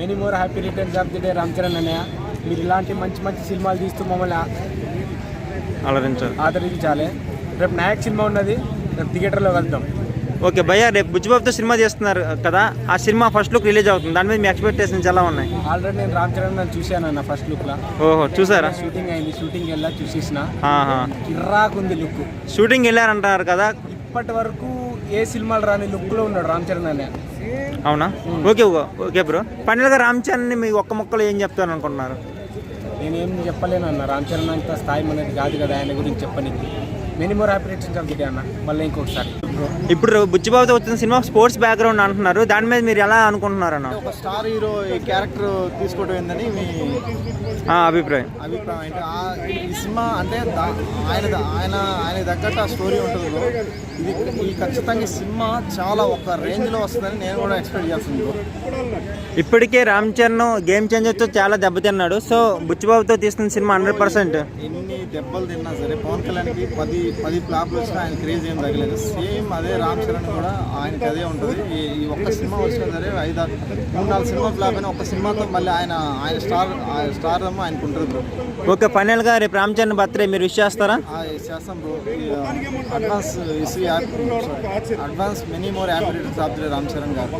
Many more happy returns of the day Ram Charan అన్నయ్య మీరు ఇలాంటి మంచి మంచి సినిమాలు తీస్తూ మమ్మల్ని ఆ- ఆలోచించాలి ఆదరించాలి. రేపు నాయక్ సినిమా ఉన్నది. రేపు థియేటర్లో వెళ్తాం ఓకే భయ్య రేపు బుజ్జిబాబుతో సినిమా చేస్తున్నారు కదా ఆ సినిమా ఫస్ట్ లుక్ రిలీజ్ అవుతుంది. దాని మీద మీ ఎక్స్పెక్టేషన్స్ ఎలా ఉన్నాయి? ఆల్రెడీ నేను రామ్ చరణ్ చూశాను అన్న ఫస్ట్ లుక్లో. ఓహో చూసారా? షూటింగ్ అయింది షూటింగ్ వెళ్ళా చూసేసిన. కిర్రాకుంది లుక్. షూటింగ్ వెళ్ళారంటున్నారు కదా ఇప్పటి వరకు ఏ సినిమాలు రాని లుక్లో ఉన్నాడు రామ్ చరణ్ అన్నయ్య అవునా? Okay okay bro. ఫైనల్గా రామ్ చరణ్ని మీ ఒక్క మొక్కలో ఏం చెప్తాను అనుకుంటున్నారు? నేనేం చెప్పలేను అన్న రామ్ చరణ్ అంత స్థాయి అనేది కాదు కదా ఆయన గురించి చెప్పనికి. అన్న. మళ్ళీ ఇంకొకసారి. ఇప్పుడు బుజ్జిబాబుతో వచ్చిన సినిమా స్పోర్ట్స్ బ్యాక్గ్రౌండ్ అంటున్నారు. దాని మీద మీరు ఎలా అనుకుంటున్నారు అన్న ఒక స్టార్ హీరో ఈ క్యారెక్టర్ తీసుకోవడం ఏందని మీ ఆ, అభిప్రాయం. అభిప్రాయం. అంటే ఆ- ఈ సినిమా అంటే దా- ఆయన ఆయన ఆయన తగ్గట్టు ఆ స్టోరీ ఉంటుంది bro. ఇది ఈ ఖచ్చితంగా ఈ సినిమా చాలా ఒక రేంజ్లో వస్తుందని నేను కూడా ఎక్స్పెక్ట్ చేస్తున్నాను bro. ఇప్పటికే రామ్ చరణ్ గేమ్ చేంజర్తో చాలా దెబ్బతిన్నాడు సో బుచ్చిబాబుతో తీస్తున్న సినిమా హండ్రెడ్ పర్సెంట్. ఎన్ని దెబ్బలు తిన్నా సరే పవన్ కళ్యాణ్కి పది పది ఫ్లాప్లు వచ్చినా ఆయన క్రేజ్ ఏం తగ్గలేదు. సేమ్ అదే రామ్ చరణ్ కూడా ఆయనకి అదే ఉంటుంది. ఈ ఒక్క సినిమా వచ్చినా సరే ఐదు మూడు నాలుగు సినిమా ఫ్లాప్ అయినా ఒక్క సినిమాతో మళ్ళీ ఆయన ఆయన స్టార్ స్టార్ దమ్మ ఆయనకు ఉంటుంది బ్రో. ఓకే ఫైనల్గా రేపు రామ్ చరణ్ బర్త్డే మీరు విష్ చేస్తారా? ఆ, చేస్తాం bro. Advance advance many more happy returns of Ram Charan గారు.